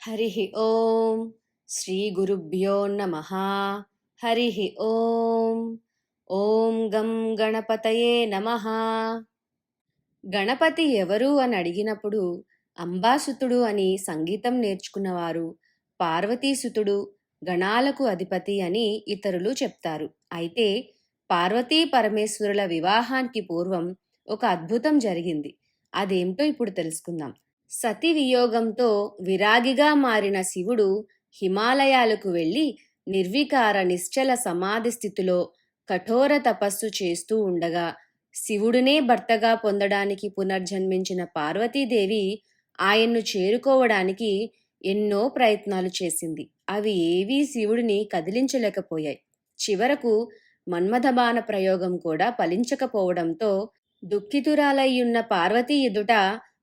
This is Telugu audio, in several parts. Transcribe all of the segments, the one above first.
హరి ఓం శ్రీ గురుభ్యో నమ. హరి ఓం ఓం గం గణపతయే నమ. గణపతి ఎవరు అని అడిగినప్పుడు అంబాసుతుడు అని సంగీతం నేర్చుకున్నవారు పార్వతీసుతుడు గణాలకు అధిపతి అని ఇతరులు చెప్తారు. అయితే పార్వతీ పరమేశ్వరుల వివాహానికి పూర్వం ఒక అద్భుతం జరిగింది. అదేంటో ఇప్పుడు తెలుసుకుందాం. సతి వియోగంతో విరాగిగా మారిన శివుడు హిమాలయాలకు వెళ్ళి నిర్వికార నిశ్చల సమాధి స్థితిలో కఠోర తపస్సు చేస్తూ ఉండగా శివుడినే భర్తగా పొందడానికి పునర్జన్మించిన పార్వతీదేవి ఆయన్ను చేరుకోవడానికి ఎన్నో ప్రయత్నాలు చేసింది. అవి ఏవీ శివుడిని కదిలించలేకపోయాయి. చివరకు మన్మథబాణ ప్రయోగం కూడా ఫలించకపోవడంతో దుఃఖితురాలయ్యున్న పార్వతీ ఎదుట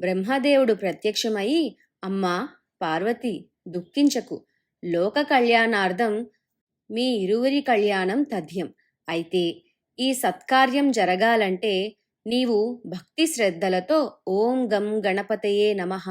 బ్రహ్మదేవుడు ప్రత్యక్షమై అమ్మా పార్వతి దుఃఖించకు. లోక కళ్యాణార్థం మీ ఇరువురి కళ్యాణం తథ్యం. అయితే ఈ సత్కార్యం జరగాలంటే నీవు భక్తి శ్రద్ధలతో ఓం గం గణపతయే నమః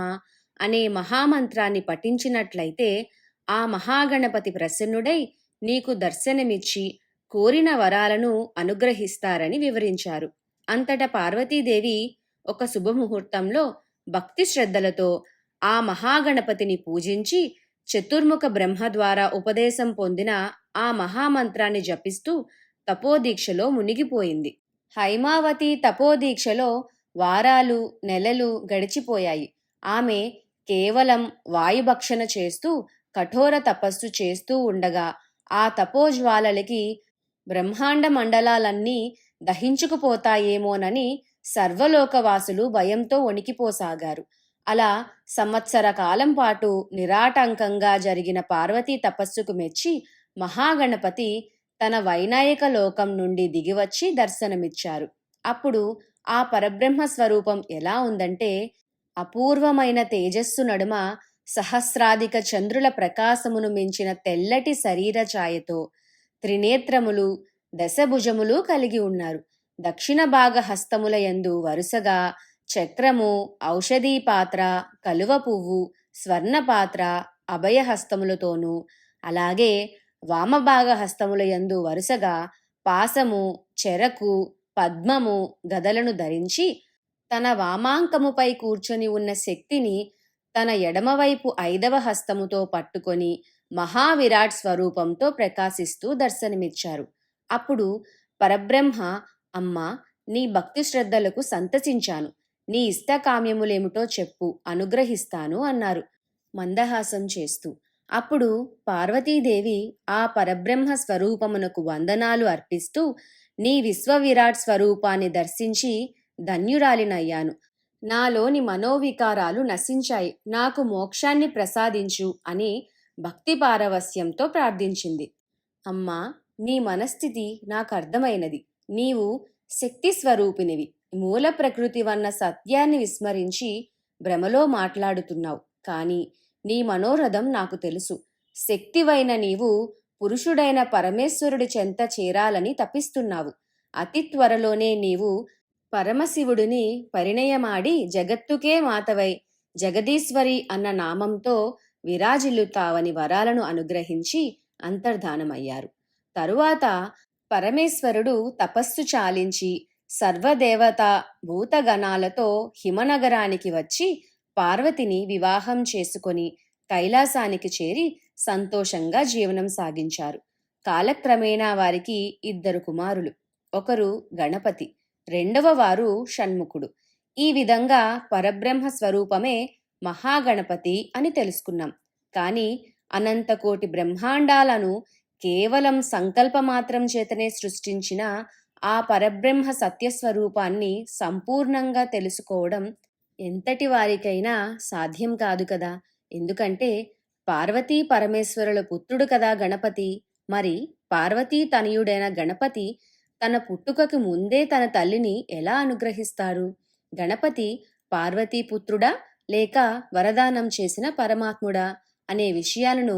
అనే మహామంత్రాన్ని పఠించినట్లయితే ఆ మహాగణపతి ప్రసన్నుడై నీకు దర్శనమిచ్చి కోరిన వరాలను అనుగ్రహిస్తారని వివరించారు. అంతట పార్వతీదేవి ఒక శుభముహూర్తంలో భక్తి శ్రద్ధలతో ఆ మహాగణపతిని పూజించి చతుర్ముఖ బ్రహ్మ ద్వారా ఉపదేశం పొందిన ఆ మహామంత్రాన్ని జపిస్తూ తపోదీక్షలో మునిగిపోయింది. హైమావతి తపోదీక్షలో వారాలు నెలలు గడిచిపోయాయి. ఆమె కేవలం వాయుభక్షణ చేస్తూ కఠోర తపస్సు చేస్తూ ఉండగా ఆ తపోజ్వాలలకి బ్రహ్మాండ మండలాలన్నీ దహించుకుపోతాయేమోనని సర్వలోకవాసులు భయంతో వణికిపోసాగారు. అలా సంవత్సర కాలం పాటు నిరాటంకంగా జరిగిన పార్వతీ తపస్సుకు మెచ్చి మహాగణపతి తన వైనాయక లోకం నుండి దిగివచ్చి దర్శనమిచ్చారు. అప్పుడు ఆ పరబ్రహ్మ స్వరూపం ఎలా ఉందంటే అపూర్వమైన తేజస్సు నడుమ సహస్రాధిక చంద్రుల ప్రకాశమును మించిన తెల్లటి శరీర ఛాయతో త్రినేత్రములు దశభుజములు కలిగి ఉన్నారు. దక్షిణ భాగ హస్తముల యందు వరుసగా చక్రము ఔషధీ పాత్ర కలువ పువ్వు స్వర్ణ పాత్ర అభయహస్తములతోనూ అలాగే వామభాగ హస్తముల యందు వరుసగా పాసము చెరకు పద్మము గదలను ధరించి తన వామాంకముపై కూర్చొని ఉన్న శక్తిని తన ఎడమవైపు ఐదవ హస్తముతో పట్టుకొని మహావిరాట్ స్వరూపంతో ప్రకాశిస్తూ దర్శనమిచ్చారు. అప్పుడు పరబ్రహ్మ అమ్మా నీ భక్తి శ్రద్ధలకు సంతసించాను. నీ ఇష్టకామ్యములేమిటో చెప్పు అనుగ్రహిస్తాను అన్నారు. మందహాసం చేస్తూ. అప్పుడు పార్వతీదేవి ఆ పరబ్రహ్మ స్వరూపమునకు వందనాలు అర్పిస్తూ నీ విశ్వవిరాట్ స్వరూపాన్ని దర్శించి ధన్యురాలినయ్యాను. నాలోని మనోవికారాలు నశించాయి. నాకు మోక్షాన్ని ప్రసాదించు అని భక్తి పారవస్యంతో ప్రార్థించింది. అమ్మా నీ మనస్థితి నాకు అర్థమైనది. నీవు శక్తి స్వరూపినివి. మూల ప్రకృతి వన్న సత్యాన్ని విస్మరించి భ్రమలో మాట్లాడుతున్నావు. కానీ నీ మనోరథం నాకు తెలుసు. శక్తివైన నీవు పురుషుడైన పరమేశ్వరుడి చెంత చేరాలని తపిస్తున్నావు. అతి త్వరలోనే నీవు పరమశివుడిని పరిణయమాడి జగత్తుకే మాతవై జగదీశ్వరి అన్న నామంతో విరాజిల్లుతావని వరాలను అనుగ్రహించి అంతర్ధానమయ్యారు. తరువాత పరమేశ్వరుడు తపస్సు చాలించి సర్వదేవత భూతగణాలతో హిమనగరానికి వచ్చి పార్వతిని వివాహం చేసుకొని కైలాసానికి చేరి సంతోషంగా జీవనం సాగించారు. కాలక్రమేణా వారికి ఇద్దరు కుమారులు ఒకరు గణపతి రెండవ వారు షణ్ముఖుడు. ఈ విధంగా పరబ్రహ్మ స్వరూపమే మహాగణపతి అని తెలుసుకున్నాం. కానీ అనంతకోటి బ్రహ్మాండాలను కేవలం సంకల్పమాత్రం చేతనే సృష్టించిన ఆ పరబ్రహ్మ సత్యస్వరూపాన్ని సంపూర్ణంగా తెలుసుకోవడం ఎంతటి వారికైనా సాధ్యం కాదు కదా. ఎందుకంటే పార్వతీ పరమేశ్వరుల పుత్రుడు కదా గణపతి. మరి పార్వతీ తనయుడైన గణపతి తన పుట్టుకకు ముందే తన తల్లిని ఎలా అనుగ్రహిస్తారు? గణపతి పార్వతీ పుత్రుడా లేక వరదానం చేసిన పరమాత్ముడా? అనే విషయాలను